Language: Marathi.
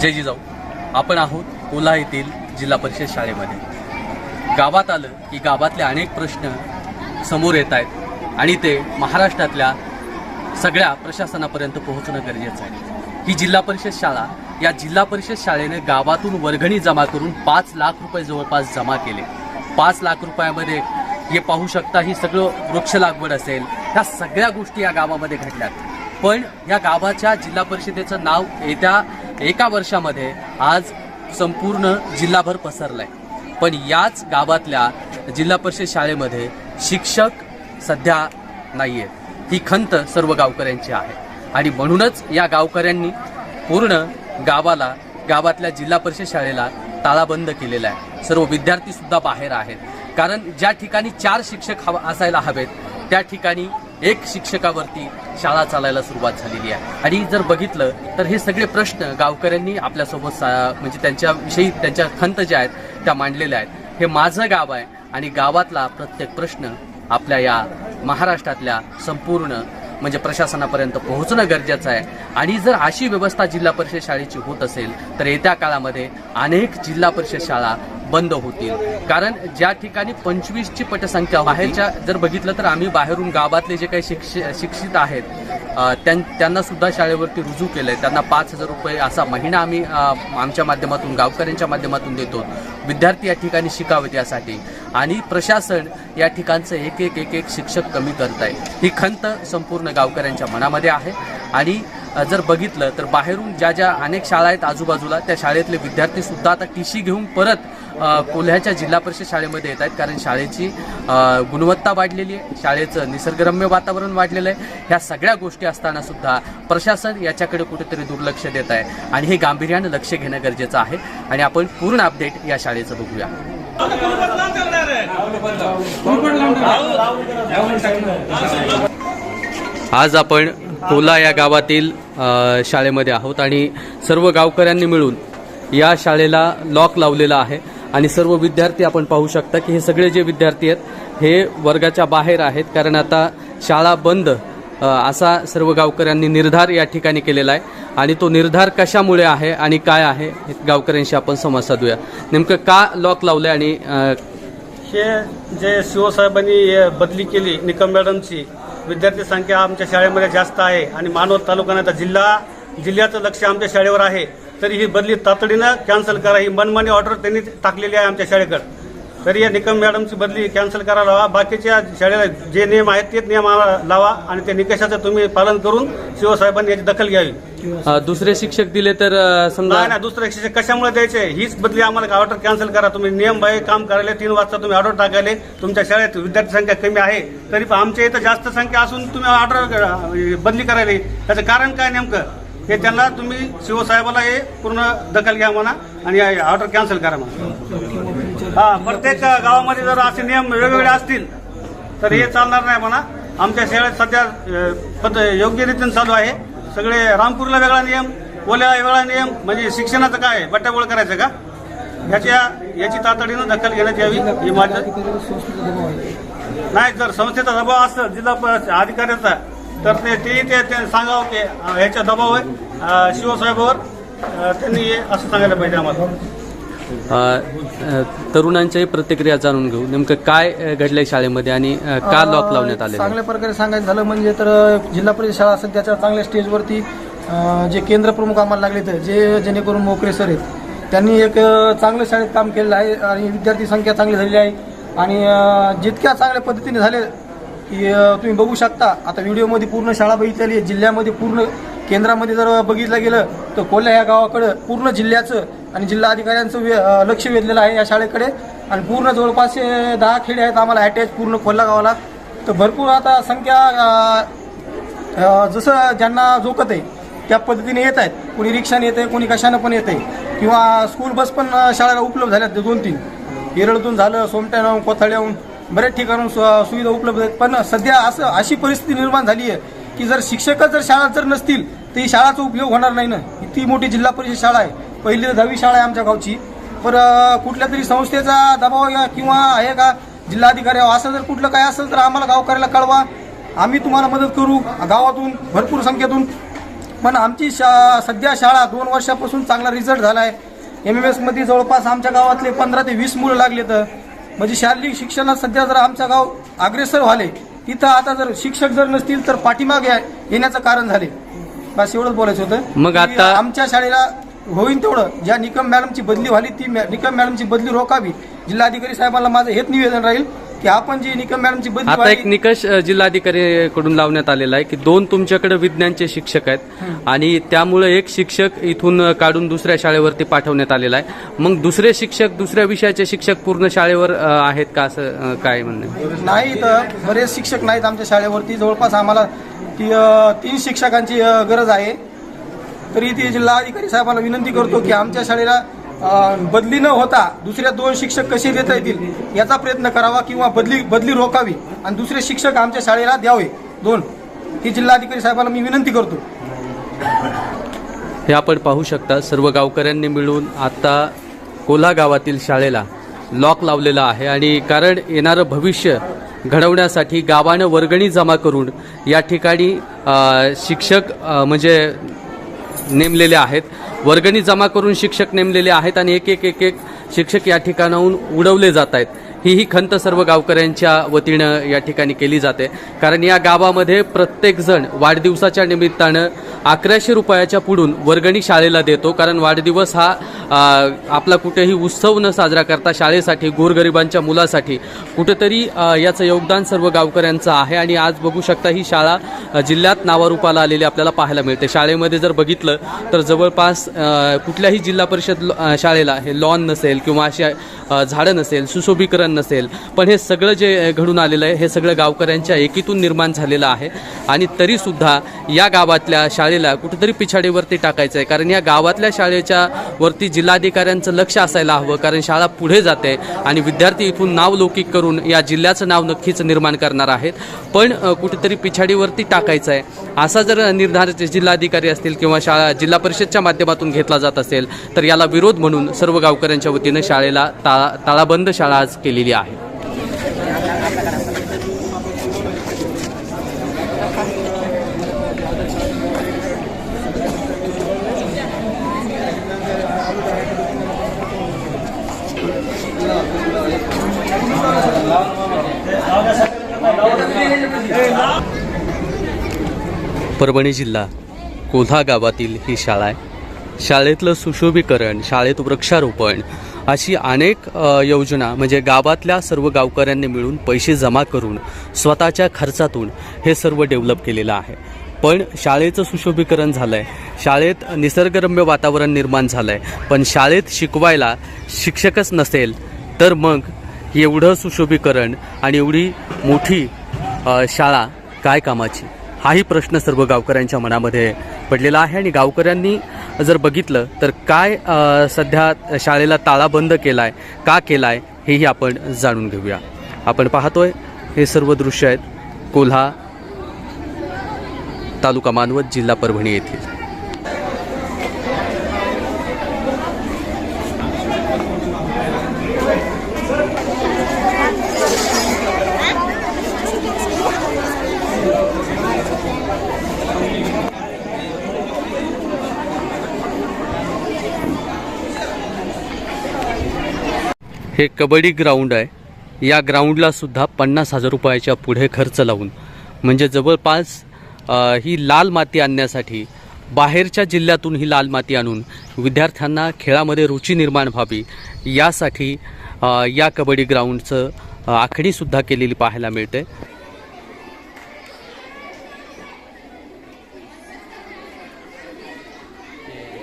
जय जिजाऊ. आपण आहोत ओला येथील जिल्हा परिषद शाळेमध्ये. गावात आलं की गावातले अनेक प्रश्न समोर येत आहेत आणि ते महाराष्ट्रातल्या सगळ्या प्रशासनापर्यंत पोहोचणं गरजेचं आहे. ही जिल्हा परिषद शाळा या जिल्हा परिषद शाळेने गावातून वर्गणी जमा करून पाच लाख रुपये जवळपास जमा केले. पाच लाख रुपयामध्ये हे पाहू शकता ही सगळं वृक्ष लागवड असेल ह्या सगळ्या गोष्टी या गावामध्ये घडल्यात. पण या गावाच्या जिल्हा परिषदेचं नाव येत्या एका वर्षामध्ये आज संपूर्ण जिल्हाभर पसरलंय. पण याच गावातल्या जिल्हा परिषद शाळेमध्ये शिक्षक सध्या नाही आहेत ही खंत सर्व गावकऱ्यांची आहे. आणि म्हणूनच या गावकऱ्यांनी पूर्ण गावाला गावातल्या जिल्हा परिषद शाळेला ताळाबंद केलेला आहे. सर्व विद्यार्थी सुद्धा बाहेर आहेत. कारण ज्या ठिकाणी चार शिक्षक हवा असायला हवेत त्या ठिकाणी एक शिक्षकावरती शाळा चालायला सुरुवात झालेली आहे. आणि जर बघितलं तर हे सगळे प्रश्न गावकऱ्यांनी आपल्यासोबत सा- म्हणजे त्यांच्याविषयी त्यांच्या खंत ज्या आहेत त्या मांडलेल्या आहेत. हे माझं गाव आहे आणि गावातला प्रत्येक प्रश्न आपल्या या महाराष्ट्रातल्या संपूर्ण म्हणजे प्रशासनापर्यंत पोहोचणं गरजेचं आहे. आणि जर अशी व्यवस्था जिल्हा परिषद शाळेची होत असेल तर येत्या काळामध्ये अनेक जिल्हा परिषद शाळा बंद होतील. कारण ज्या ठिकाणी पंचवीसची पटसंख्या बाहेरच्या जर बघितलं तर आम्ही बाहेरून गावातले जे काही शिक्ष शिक्षित आहेत त्यां त्यांना सुद्धा शाळेवरती रुजू केलंय. त्यांना पाच हजार रुपये असा महिना आम्ही आमच्या माध्यमातून गावकऱ्यांच्या माध्यमातून देतो. विद्यार्थी या ठिकाणी शिकावेत यासाठी. आणि प्रशासन या ठिकाणचं एक एक एक एक शिक्षक कमी करत आहे ही खंत संपूर्ण गावकऱ्यांच्या मनामध्ये आहे. आणि जर बघितलं तर बाहेरून ज्या ज्या अनेक शाळा आहेत आजूबाजूला त्या शाळेतले विद्यार्थी सुद्धा आता टी सी घेऊन परत कोल्ह्याच्या जिल्हा परिषद शाळेमध्ये येत आहेत. कारण शाळेची गुणवत्ता वाढलेली आहे. शाळेचं निसर्गरम्य वातावरण वाढलेलं आहे. ह्या सगळ्या गोष्टी असताना सुद्धा प्रशासन याच्याकडे कुठेतरी दुर्लक्ष देत आहे. आणि हे गांभीर्यानं लक्ष घेणं गरजेचं आहे. आणि आपण पूर्ण अपडेट या शाळेचं बघूया. आज आपण कोला या गावातील शाळेमध्ये आहोत. आणि सर्व गावकऱ्यांनी मिळून या शाळेला लॉक लावलेला आहे. आणि सर्व विद्यार्थी आपण पाहू शकता की हे सगळे जे विद्यार्थी आहेत हे वर्गाच्या बाहेर आहेत. कारण आता शाळा बंद असा सर्व गावकऱ्यांनी निर्धार या ठिकाणी केलेला आहे. आणि तो निर्धार कशामुळे आहे आणि काय आहे हे गावकऱ्यांशी आपण संवाद साधूया. नेमकं का लॉक लावलं आणि हे जे शिवसाहेबांनी बदली केली निकम मॅडमची विद्यार्थी संख्या आमच्या शाळेमध्ये जास्त आहे. आणि मानवत आता जिल्हा जिल्ह्याचं लक्ष आमच्या शाळेवर आहे. तरी ही बदली तातडीनं कॅन्सल करा. ही मनमानी ऑर्डर त्यांनी टाकलेली आहे आमच्या शाळेकडे. तरी या निकम मॅडमची बदली कॅन्सल करायला हवा बाकीच्या शाळेला जे नियम आहेत तेच नियम आम्हाला लावा आणि त्या निकषाचं तुम्ही पालन करून शिवसाहेबांनी याची दखल घ्यावी. दुसरे शिक्षक दिले तर समजा नाही नाही दुसरं शिक्षक कशामुळे द्यायचे? हीच बदली आम्हाला ऑर्डर कॅन्सल करा? तुम्ही नियम बाह्य काम करायला तीन वाजता तुम्ही ऑर्डर टाकायले. तुमच्या शाळेत विद्यार्थी संख्या कमी आहे. तरी पण आमच्या इथं जास्त संख्या असून तुम्ही ऑर्डर बदली करायला. त्याचं कारण काय नेमकं? हे त्यांना तुम्ही शिवसाहेबाला हे पूर्ण दखल घ्या म्हणा आणि ऑर्डर कॅन्सल करा म्हणा. हा प्रत्येक गावामध्ये जर असे नियम वेगवेगळे असतील तर हे चालणार नाही म्हणा. आमच्या शाळेत सध्या पद योग्य रीतीने चालू आहे. सगळे रामपूरला वेगळा नियम ओल्या वेगळा नियम म्हणजे शिक्षणाचं काय बट्ट्याबोळ करायचं का? याच्या याची तातडीनं दखल घेण्यात यावी ही माझ्या नाही जर संस्थेचा दबाव असं जिल्हा प- अधिकाऱ्याचा तर ते ते ते ते सांगावं की अ, ह्याचा दबाव आहे शिवसाहेबावर त्यांनी हे असं सांगायला पाहिजे आम्हाला. तरुणांच्याही प्रतिक्रिया जाणून घेऊ. नेमकं काय घडलंय शाळेमध्ये आणि का लॉक लावण्यात आले चांगल्या प्रकारे सांगायचं झालं म्हणजे तर जिल्हा परिषद शाळा सध्याच्या चांगल्या स्टेजवरती जे केंद्र प्रमुख आम्हाला लागले तर जे जेणेकरून मोकळे सर आहेत त्यांनी एक अ, चांगलं शाळेत काम केलेलं आहे आणि विद्यार्थी संख्या चांगली झालेली आहे. आणि जितक्या चांगल्या पद्धतीने झाले तुम्ही बघू शकता आता व्हिडिओमध्ये पूर्ण शाळा बघितलेली आहे जिल्ह्यामध्ये पूर्ण केंद्रामध्ये जर बघितलं गेलं तर कोल्हा या गावाकडं पूर्ण जिल्ह्याचं आणि जिल्हा अधिकाऱ्यांचं वे- लक्ष वेधलेलं आहे या शाळेकडे. आणि पूर्ण जवळपास दहा खेडे आहेत आम्हाला अटॅच पूर्ण कोल्हा गावाला. तर भरपूर आता संख्या जसं ज्यांना जोकत आहे त्या पद्धतीने येत आहेत. कोणी रिक्षाने येते कोणी कशानं पण येते किंवा स्कूल बस पण शाळेला उपलब्ध झाल्यात दोन तीन केरळतून झालं सोमट्याहून कोथाळ्याहून. बऱ्याच ठिकाणून सु- सुविधा उपलब्ध आहेत. पण सध्या असं अशी परिस्थिती निर्माण झाली आहे की जर शिक्षकच जर शाळा जर नसतील तर ही शाळाचा उपयोग होणार नाही ना? इतकी मोठी जिल्हा परिषद शाळा आहे. पहिली दहावी शाळा आहे आमच्या गावची. पर कुठल्या तरी संस्थेचा दबाव किंवा आहे का जिल्हाधिकारी असं जर कुठलं काय असेल तर आम्हाला गावकऱ्याला कळवा. आम्ही तुम्हाला मदत करू गावातून भरपूर संख्येतून. पण आमची शा सध्या शाळा दोन वर्षापासून चांगला रिझल्ट झाला आहे एम एम एसमध्ये जवळपास आमच्या गावातले पंधरा ते वीस मुलं लागले तर म्हणजे शारीरिक शिक्षणात सध्या जर आमचं गाव अग्रेसर व्हाले तिथं आता जर शिक्षक जर नसतील तर पाठीमागे येण्याचं कारण झाले. बस एवढंच बोलायचं होतं. मग आता- आमच्या शाळेला होईल तेवढं. ज्या निकम मॅडमची बदली व्हाली ती निकम मॅडमची बदली रोखावी. जिल्हाधिकारी साहेबांना माझं हेच निवेदन राहील. की आपण जी निकम मॅडमची बदली आता एक निकष अ, जिल्हाधिकारीकडून लावण्यात आलेला आहे की दोन तुमच्याकडे विज्ञानचे शिक्षक आहेत. आणि त्यामुळे एक शिक्षक इथून अ, काढून दुसऱ्या शाळेवरती पाठवण्यात आलेला आहे. मग दुसरे शिक्षक दुसऱ्या विषयाचे शिक्षक पूर्ण शाळेवर अ, आहेत का असं अ, काय म्हणणं आहे? नाही तर बरेच शिक्षक नाहीत आमच्या शाळेवरती. जवळपास आम्हाला ती अ, तीन शिक्षकांची अ, गरज आहे. तरी ती जिल्हाधिकारी साहेबांना विनंती करतो की आमच्या शाळेला बदली न होता दुसऱ्या दोन शिक्षक कसे देता येतील याचा प्रयत्न करावा किंवा बदली बदली रोखावी आणि दुसरे शिक्षक आमच्या शाळेला द्यावे. दोन ही जिल्हाधिकारी साहेबांना मी विनंती करतो. हे आपण पाहू शकता सर्व गावकऱ्यांनी मिळून आता कोल्हा गावातील शाळेला लॉक लावलेला आहे आणि कारण येणारं भविष्य घडवण्यासाठी गावानं वर्गणी जमा करून या ठिकाणी शिक्षक म्हणजे नेमलेले आहेत. वर्गणी जमा करून शिक्षक नेमलेले आहेत आणि एक एक एक एक शिक्षक या ठिकाणाहून उडवले जात आहेत. ही ही खंत सर्व गावकऱ्यांच्या वतीनं या ठिकाणी केली जाते. कारण या गावामध्ये प्रत्येकजण वाढदिवसाच्या निमित्तानं अकराशे रुपयाच्या पुढून वर्गणी शाळेला देतो. कारण वाढदिवस हा आपला कुठेही उत्सव न साजरा करता शाळेसाठी गोरगरिबांच्या मुलासाठी कुठेतरी याचं योगदान सर्व गावकऱ्यांचं आहे. आणि आज बघू शकता ही शाळा जिल्ह्यात नावारूपाला आलेली आपल्याला पाहायला मिळते. शाळेमध्ये जर बघितलं तर जवळपास कुठल्याही जिल्हा परिषद ल- शाळेला हे लॉन नसेल किंवा अशा झाडं नसेल सुशोभीकरण नसेल पण हे सगळं जे घडून आलेलं आहे हे सगळं गावकऱ्यांच्या एकीतून निर्माण झालेलं आहे. आणि तरीसुद्धा या गावातल्या शाळेला कुठेतरी पिछाडीवरती टाकायचं आहे कारण या गावातल्या शाळेच्या वरती जिल्हाधिकाऱ्यांचं लक्ष असायला हवं कारण शाळा पुढे जाते आणि विद्यार्थी इथून नाव लौकिक करून या जिल्ह्याचं नाव नक्कीच निर्माण करणार आहेत. पण कुठेतरी पिछाडीवरती टाकायचं आहे असा जर निर्धार जिल्हाधिकारी असतील किंवा शाळा जिल्हा परिषदच्या माध्यमातून घेतला जात असेल तर याला विरोध म्हणून सर्व गावकऱ्यांच्या वतीनं शाळेला ताळा ताळाबंद शाळा आज केली केलेली आहे. परभणी जिल्हा कोल्हा गावातील ही शाळा आहे. शाळेतलं सुशोभीकरण शाळेत वृक्षारोपण अशी अनेक योजना म्हणजे गावातल्या सर्व गावकऱ्यांनी मिळून पैसे जमा करून स्वतःच्या खर्चातून हे सर्व डेव्हलप केलेलं आहे. पण शाळेचं सुशोभीकरण झालं आहे शाळेत निसर्गरम्य वातावरण निर्माण झालं आहे पण शाळेत शिकवायला शिक्षकच नसेल तर मग एवढं सुशोभीकरण आणि एवढी मोठी शाळा काय कामाची? हाही प्रश्न सर्व गावकऱ्यांच्या मनामध्ये पडलेला आहे. आणि गावकऱ्यांनी जर बघितलं तर काय सध्या शाळेला ताळाबंद केला आहे का केला आहे हेही आपण जाणून घेऊया. आपण पाहतोय हे सर्व दृश्य आहेत कोल्हा तालुका मानवत जिल्हा परभणी येथील. हे कबड्डी ग्राउंड आहे. या ग्राउंडला सुद्धा पन्नास हजार रुपयाच्या पुढे खर्च लावून म्हणजे जवळपास ही लाल माती आणण्यासाठी बाहेरच्या जिल्ह्यातून ही लाल माती आणून विद्यार्थ्यांना खेळामध्ये रुची निर्माण व्हावी यासाठी या कबड्डी ग्राउंडचं आखणीसुद्धा केलेली पाहायला मिळते.